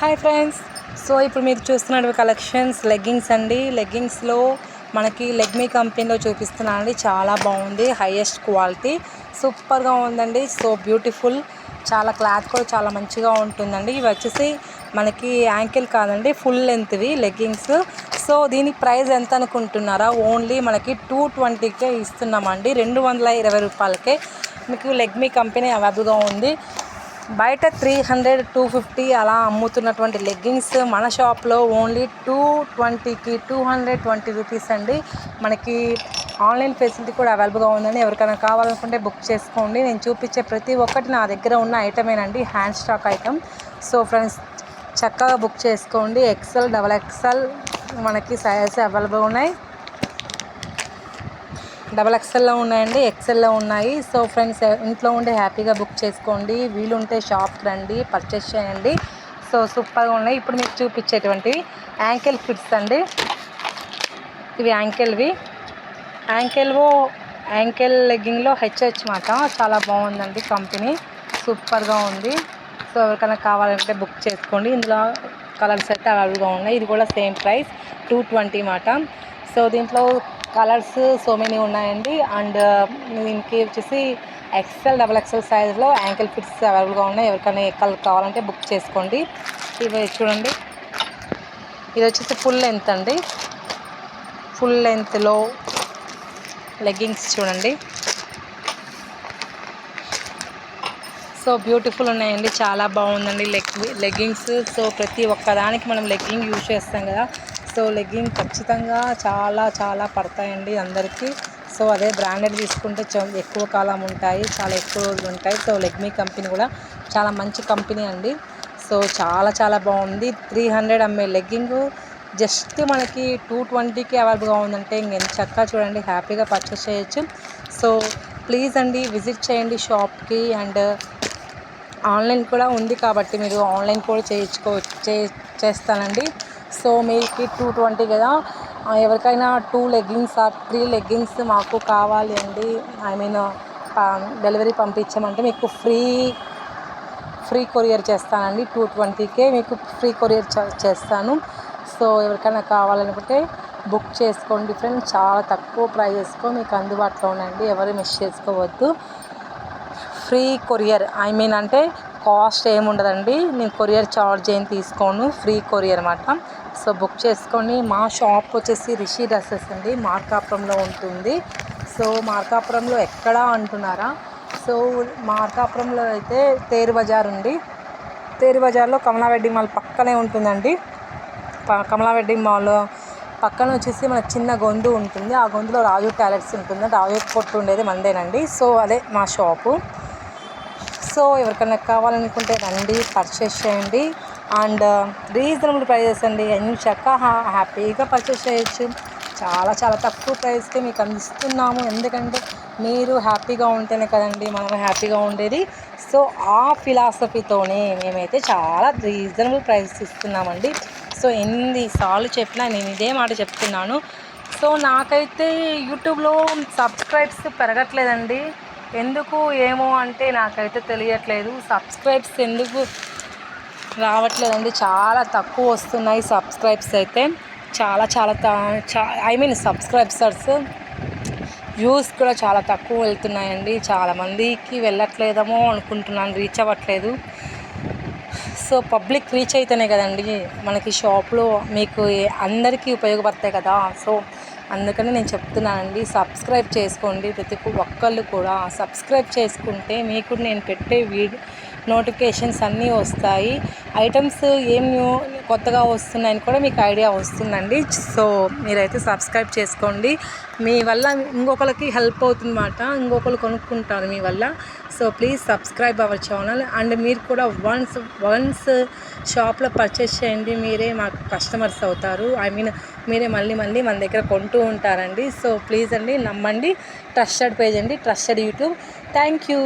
Hi friends so ఇప్పుడు మీరు చూస్తున్నటువంటి కలెక్షన్స్ లెగ్గింగ్స్ అండి. లెగ్గింగ్స్లో మనకి లెగ్మీ కంపెనీలో చూపిస్తున్నాను అండి. చాలా బాగుంది. హైయెస్ట్ క్వాలిటీ సూపర్గా ఉందండి. సో బ్యూటిఫుల్ చాలా క్లాత్ కూడా చాలా మంచిగా ఉంటుందండి. ఇవి వచ్చేసి మనకి యాంకిల్ కాదండి. ఫుల్ లెంత్వి లెగ్గింగ్స్ సో దీని ప్రైస్ ఎంత అనుకుంటున్నారా? ఓన్లీ మనకి టూ ట్వంటీకే ఇస్తున్నామండి. రెండు వందల ఇరవై రూపాయలకే. మీకు లెగ్మీ కంపెనీ అవైలబుల్గా ఉంది. బయట త్రీ హండ్రెడ్ టూ ఫిఫ్టీ అలా అమ్ముతున్నటువంటి లెగ్గింగ్స్ మన షాప్లో ఓన్లీ టూ ట్వంటీకి టూ హండ్రెడ్ ట్వంటీ రూపీస్ అండి. మనకి ఆన్లైన్ ఫెసిలిటీ కూడా అవైలబుల్గా ఉందండి. ఎవరికైనా కావాలనుకుంటే బుక్ చేసుకోండి. నేను చూపించే ప్రతి ఒక్కటి నా దగ్గర ఉన్న ఐటమేనండి hand stock item so friends చక్కగా బుక్ చేసుకోండి. ఎక్సెల్ డబల్ ఎక్సెల్ మనకి సైజెస్ అవైలబుల్ ఉన్నాయి. డబల్ ఎక్సెల్లో ఉన్నాయండి ఎక్సెల్లో ఉన్నాయి. సో ఫ్రెండ్స్ ఇంట్లో ఉండి హ్యాపీగా బుక్ చేసుకోండి. వీలుంటే షాప్కి రండి పర్చేస్ చేయండి. సో సూపర్గా ఉన్నాయి. ఇప్పుడు మీకు చూపించేటువంటివి. యాంకిల్ ఫిట్స్ అండి. ఇవి యాంకిల్వి యాంకిల్వో యాంకిల్ లెగ్గింగ్లో హెచ్హెచ్ మాట. చాలా బాగుందండి కంపెనీ. సూపర్గా ఉంది. సో ఎవరికైనా కావాలంటే బుక్ చేసుకోండి. ఇందులో కలర్స్ అయితే అవైలబుల్గా ఉన్నాయి. ఇది కూడా సేమ్ ప్రైస్. టూ ట్వంటీ మాట. సో దీంట్లో కలర్స్ సో మెనీ ఉన్నాయండి. అండ్ దీనికి వచ్చేసి ఎక్సెల్ డబల్ ఎక్సెల్ సైజ్లో యాంకిల్ ఫిట్స్ అవైలబుల్గా ఉన్నాయి. ఎవరికైనా ఏ కలర్ కావాలంటే బుక్ చేసుకోండి. ఇవి చూడండి. ఇది వచ్చేసి ఫుల్ లెంత్ అండి. ఫుల్ లెంత్లో లెగ్గింగ్స్ చూడండి. సో బ్యూటిఫుల్ ఉన్నాయండి. చాలా బాగుందండి లెగ్ లెగ్గింగ్స్ సో ప్రతి ఒక్కదానికి మనం లెగ్గింగ్ యూజ్ చేస్తాం కదా. సో లెగ్గింగ్ ఖచ్చితంగా చాలా చాలా పడతాయండి అందరికీ. సో అదే బ్రాండెడ్ తీసుకుంటే ఎక్కువ కాలం ఉంటాయి చాలా ఎక్కువ రోజులు ఉంటాయి. సో లెగ్మీ కంపెనీ కూడా చాలా మంచి కంపెనీ అండి. సో చాలా చాలా బాగుంది. త్రీ హండ్రెడ్ అమ్మే లెగ్గింగ్. జస్ట్ మనకి టూ ట్వంటీకి అవైలబుల్గా ఉందంటే ఇంకెంత చక్కగా చూడండి హ్యాపీగా పర్చేస్ చేయొచ్చు. సో ప్లీజ్ అండి విజిట్ చేయండి షాప్కి అండ్ ఆన్లైన్ కూడా ఉంది కాబట్టి మీరు ఆన్లైన్ కూడా చేయించుకో చే చేస్తానండి. సో మీకు టూ ట్వంటీ కదా. ఎవరికైనా two leggings or three leggings మాకు కావాలి అండి. ఐ మీన్ డెలివరీ పంపించమంటే మీకు ఫ్రీ ఫ్రీ కొరియర్ చేస్తానండి. టూ ట్వంటీకే మీకు ఫ్రీ కొరియర్ చేస్తాను. సో ఎవరికైనా కావాలనుకుంటే బుక్ చేసుకోండి ఫ్రెండ్స్ చాలా తక్కువ ప్రైజెస్కో మీకు అందుబాటులో ఉండండి ఎవరు మిస్ చేసుకోవద్దు. ఫ్రీ కొరియర్ ఐ మీన్ అంటే కాస్ట్ ఏముండదండి. నేను కొరియర్ ఛార్జ్ ఏం తీసుకోను. ఫ్రీ కొరియర్ అనమాట సో బుక్ చేసుకొని మా షాప్ వచ్చేసి రిషి డ్రెస్సెస్ అండి. మార్కాపురంలో ఉంటుంది. సో మార్కాపురంలో ఎక్కడ అంటున్నారా? సో మార్కాపురంలో అయితే తేరు బజార్ ఉంది. తేరు బజార్లో కమలా వెడ్డింగ్ మాల్ పక్కనే ఉంటుందండి. Kamala wedding mall. పక్కన వచ్చేసి మన చిన్న గొంతు ఉంటుంది. ఆ గొంతులో రాజు టాలెట్స్ ఉంటుంది. రాజు కొట్టు ఉండేది మందేనండి. సో అదే మా షాపు. సో ఎవరికైనా కావాలనుకుంటే రండి పర్చేస్ చేయండి. అండ్ రీజనబుల్ ప్రైజెస్ అండి. అన్ని చక్క హ్యాపీగా పర్చేస్ చేయొచ్చు. చాలా చాలా తక్కువ ప్రైస్కి మీకు అందిస్తున్నాము. ఎందుకంటే మీరు హ్యాపీగా ఉంటేనే కదండి మనం హ్యాపీగా ఉండేది. సో ఆ ఫిలాసఫీతోనే మేమైతే చాలా రీజనబుల్ ప్రైస్ ఇస్తున్నామండి. సో ఎన్నిసార్లు చెప్పినా నేను ఇదే మాట చెప్తున్నాను. సో నాకైతే యూట్యూబ్లో సబ్స్క్రైబ్స్ పెరగట్లేదండి. ఎందుకు ఏమో అంటే నాకైతే తెలియట్లేదు. సబ్స్క్రైబ్స్ ఎందుకు రావట్లేదండి చాలా తక్కువ వస్తున్నాయి సబ్స్క్రైబ్స్ అయితే. చాలా చాలా చా ఐ మీన్ సబ్స్క్రైబర్స్ వ్యూస్ కూడా చాలా తక్కువ వెళ్తున్నాయండి. చాలామందికి వెళ్ళట్లేదేమో అనుకుంటున్నాను రీచ్ అవ్వట్లేదు. సో పబ్లిక్ రీచ్ అయితేనే కదండి మనకి షాప్లో మీకు అందరికీ ఉపయోగపడతాయి కదా. సో అందుకని నేను చెప్తున్నానండి సబ్స్క్రైబ్ చేసుకోండి. ప్రతి ఒక్కళ్ళు కూడా సబ్స్క్రైబ్ చేసుకుంటే మీకు నేను పెట్టే వీడియో నోటిఫికేషన్స్ అన్నీ వస్తాయి. ఐటమ్స్ ఏం కొత్తగా వస్తున్నాయని కూడా మీకు ఐడియా వస్తుందండి. సో మీరైతే సబ్స్క్రైబ్ చేసుకోండి. మీ వల్ల ఇంకొకరికి హెల్ప్ అవుతుందన్నమాట. ఇంకొకరు కొనుక్కుంటారు మీ వల్ల. So please subscribe our channel and మీరు కూడా వన్స్ వన్స్ షాప్లో పర్చేస్ చేయండి మీరే మాకు కస్టమర్స్ అవుతారు. ఐ మీన్ మీరే మళ్ళీ మళ్ళీ మన దగ్గర కొంటూ ఉంటారండి. సో ప్లీజ్ అండి నమ్మండి ట్రస్టెడ్ పేజ్ అండి ట్రస్టెడ్ యూట్యూబ్ థ్యాంక్ యూ